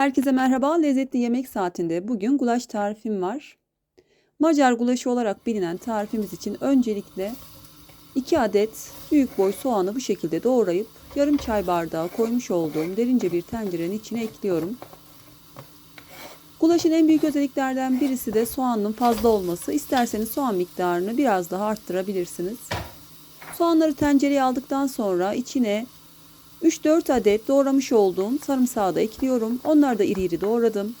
Herkese merhaba. Lezzetli yemek saatinde bugün gulaş tarifim var. Macar gulaşı olarak bilinen tarifimiz için öncelikle 2 adet büyük boy soğanı bu şekilde doğrayıp yarım çay bardağı koymuş olduğum derince bir tencerenin içine ekliyorum. Gulaşın en büyük özelliklerden birisi de soğanın fazla olması. İsterseniz soğan miktarını biraz daha arttırabilirsiniz. Soğanları tencereye aldıktan sonra içine 3-4 adet doğramış olduğum sarımsağı da ekliyorum. Onları da iri iri doğradım.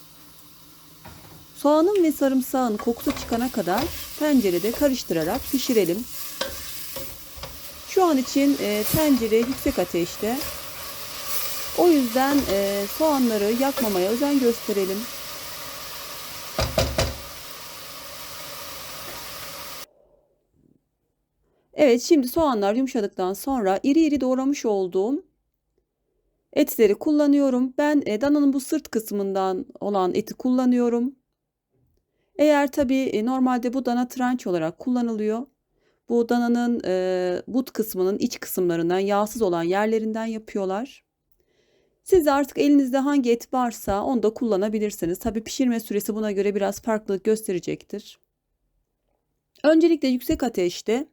Soğanın ve sarımsağın kokusu çıkana kadar tencerede karıştırarak pişirelim. Şu an için e, tencere yüksek ateşte. O yüzden e, soğanları yakmamaya özen gösterelim. Evet şimdi soğanlar yumuşadıktan sonra iri iri doğramış olduğum etleri kullanıyorum. Ben e, dananın bu sırt kısmından olan eti kullanıyorum. Eğer tabi e, normalde bu dana tranç olarak kullanılıyor. Bu dananın e, but kısmının iç kısımlarından yağsız olan yerlerinden yapıyorlar. Siz artık elinizde hangi et varsa onu da kullanabilirsiniz. Tabi pişirme süresi buna göre biraz farklılık gösterecektir. Öncelikle yüksek ateşte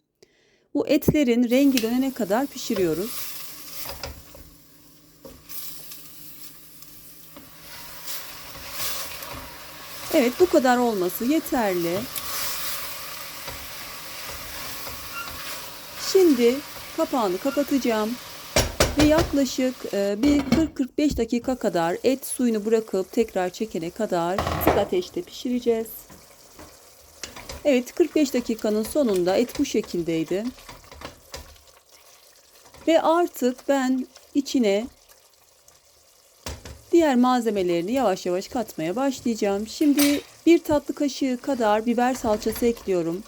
bu etlerin rengi dönene kadar pişiriyoruz. Evet bu kadar olması yeterli. Şimdi kapağını kapatacağım ve yaklaşık e, bir 40-45 dakika kadar et suyunu bırakıp tekrar çekene kadar sık ateşte pişireceğiz. Evet 45 dakikanın sonunda et bu şekildeydi. Ve artık ben içine diğer malzemelerini yavaş yavaş katmaya başlayacağım. Şimdi bir tatlı kaşığı kadar biber salçası ekliyorum.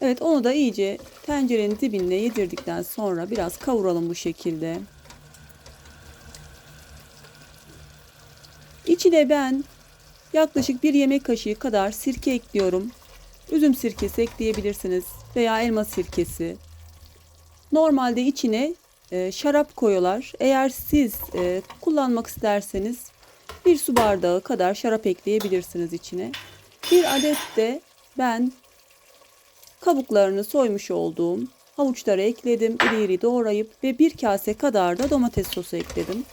Evet onu da iyice tencerenin dibine yedirdikten sonra biraz kavuralım bu şekilde. İçine ben yaklaşık bir yemek kaşığı kadar sirke ekliyorum. Üzüm sirkesi ekleyebilirsiniz veya elma sirkesi. Normalde içine e, şarap koyuyorlar. Eğer siz e, kullanmak isterseniz bir su bardağı kadar şarap ekleyebilirsiniz içine. Bir adet de ben kabuklarını soymuş olduğum havuçları ekledim. İri iri doğrayıp ve bir kase kadar da domates sosu ekledim.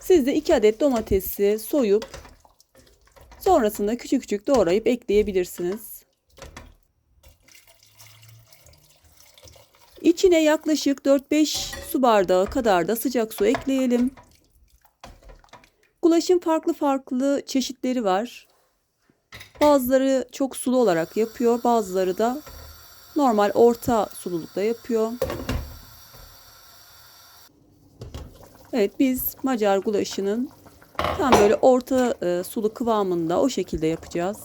Siz de 2 adet domatesi soyup sonrasında küçük küçük doğrayıp ekleyebilirsiniz. İçine yaklaşık 4-5 su bardağı kadar da sıcak su ekleyelim. Gulaşın farklı farklı çeşitleri var. Bazıları çok sulu olarak yapıyor, bazıları da normal orta sululukta yapıyor. Evet biz Macar gulaşının tam böyle orta e, sulu kıvamında o şekilde yapacağız.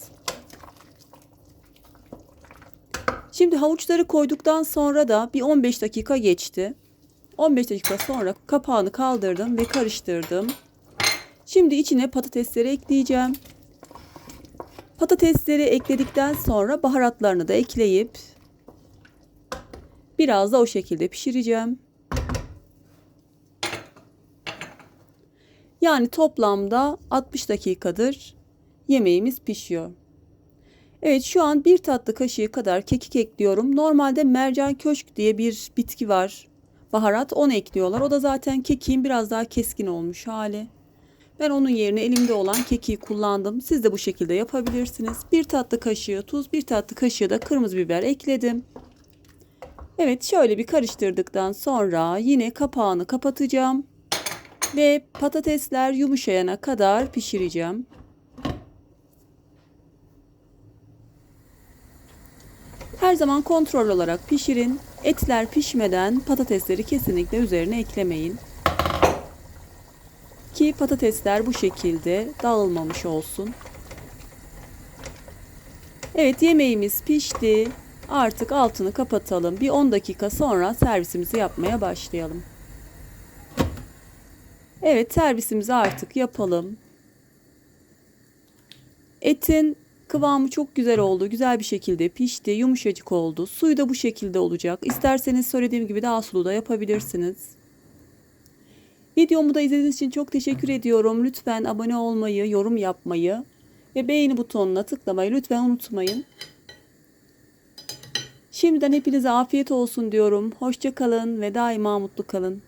Şimdi havuçları koyduktan sonra da bir 15 dakika geçti. 15 dakika sonra kapağını kaldırdım ve karıştırdım. Şimdi içine patatesleri ekleyeceğim. Patatesleri ekledikten sonra baharatlarını da ekleyip biraz da o şekilde pişireceğim. Yani toplamda 60 dakikadır yemeğimiz pişiyor. Evet şu an bir tatlı kaşığı kadar kekik ekliyorum. Normalde mercan köşk diye bir bitki var. Baharat onu ekliyorlar. O da zaten kekiğin biraz daha keskin olmuş hali. Ben onun yerine elimde olan kekiği kullandım. Siz de bu şekilde yapabilirsiniz. Bir tatlı kaşığı tuz, bir tatlı kaşığı da kırmızı biber ekledim. Evet şöyle bir karıştırdıktan sonra yine kapağını kapatacağım. Ve patatesler yumuşayana kadar pişireceğim. Her zaman kontrol olarak pişirin. Etler pişmeden patatesleri kesinlikle üzerine eklemeyin. Ki patatesler bu şekilde dağılmamış olsun. Evet yemeğimiz pişti. Artık altını kapatalım. Bir 10 dakika sonra servisimizi yapmaya başlayalım. Evet servisimizi artık yapalım. Etin Kıvamı çok güzel oldu. Güzel bir şekilde pişti. Yumuşacık oldu. Suyu da bu şekilde olacak. İsterseniz söylediğim gibi daha sulu da yapabilirsiniz. Videomu da izlediğiniz için çok teşekkür ediyorum. Lütfen abone olmayı, yorum yapmayı ve beğeni butonuna tıklamayı lütfen unutmayın. Şimdiden hepinize afiyet olsun diyorum. Hoşça kalın ve daima mutlu kalın.